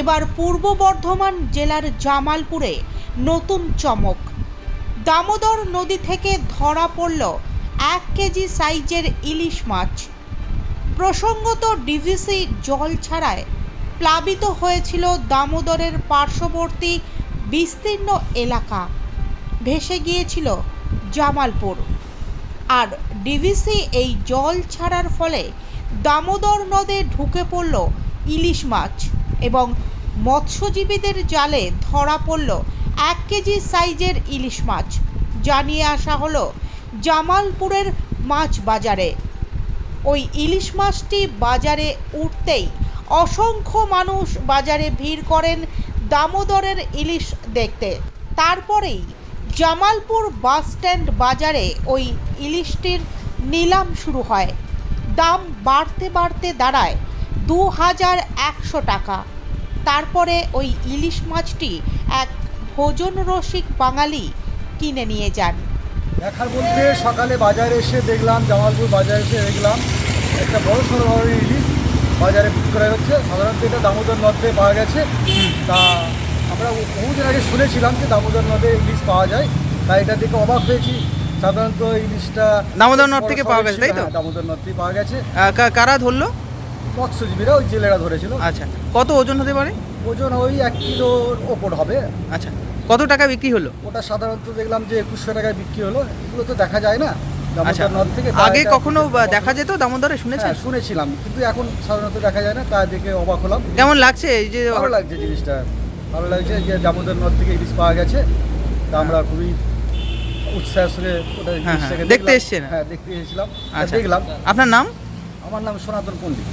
এবার পূর্ব বর্ধমান জেলার জামালপুরে নতুন চমক। দামোদর নদী থেকে ধরা পড়ল এক কেজি সাইজের ইলিশ মাছ। প্রসঙ্গত ডিভিসি জল ছাড়ায় প্লাবিত হয়েছিল দামোদরের পার্শ্ববর্তী বিস্তীর্ণ এলাকা। ভেসে গিয়েছিল জামালপুর। আর ডিভিসি এই জল ছাড়ার ফলে দামোদর নদে ঢুকে পড়ল ইলিশ মাছ। এবং মৎস্যজীবীদের জালে ধরা পড়ল এক কেজি সাইজের ইলিশ মাছ। জানিয়ে আসা হলো, জামালপুরের মাছ বাজারে। ওই ইলিশ মাছটি বাজারে উঠতেই অসংখ্য মানুষ বাজারে ভিড় করেন দামোদরের ইলিশ দেখতে। তারপরেই জামালপুর বাস স্ট্যান্ড বাজারে ওই ইলিশটির নিলাম শুরু হয়। দাম বাড়তে বাড়তে দাঁড়ায় দু হাজার একশো টাকা। তারপরে ওই ইলিশ মাছটি এক ভোজন রসিক বাঙালি কিনে নিয়ে যান। দেখার বলতে সকালে বাজারে এসে দেখলাম জামালপুর বাজারে এসে দেখলাম একটা বড় সড়ো ধরনের ইলিশ বাজারে বিক্রি করা হচ্ছে। সাধারণত এটা দামোদর নদে পাওয়া গেছে। তা আমরা বহুদিন আগে শুনেছিলাম যে দামোদর নদে ইলিশ পাওয়া যায়। তাই এটা দেখে অবাক হয়েছি। সাধারণত ইলিশটা দামোদর নদ থেকে পাওয়া গেছে, তাই তো? হ্যাঁ, দামোদর নদ থেকে পাওয়া গেছে। কা- কারা ধরলো? মৎস্যজীবীরা ওই জেলেরা ধরেছিল। আচ্ছা কত ওজন হতে পারে? ওজন ওই এক কিলোর ওপর হবে। আচ্ছা কত টাকা বিক্রি হলো? ওটা সাধারণত দেখলাম যে একুশশো টাকায় বিক্রি হলো। এগুলো তো দেখা যায় না। আচ্ছা নদ থেকে আগে কখনো দেখা যেত দামোদরে শুনেছেন? হ্যাঁ শুনেছিলাম। কিন্তু এখন সাধারণত দেখা যায় না তা দেখে অবাক হলাম। কেমন লাগছে এই যে ভালো লাগছে জিনিসটা। ভালো লাগছে যে দামোদর নদ থেকে ইলিশ পাওয়া গেছে। তা আমরা খুবই উৎসাহের সঙ্গে ওটা হ্যাঁ, দেখতে। এসছেন? হ্যাঁ দেখতে এসেছিলাম। আচ্ছা। দেখলাম। আপনার নাম? আমার নাম সনাতন পণ্ডিত।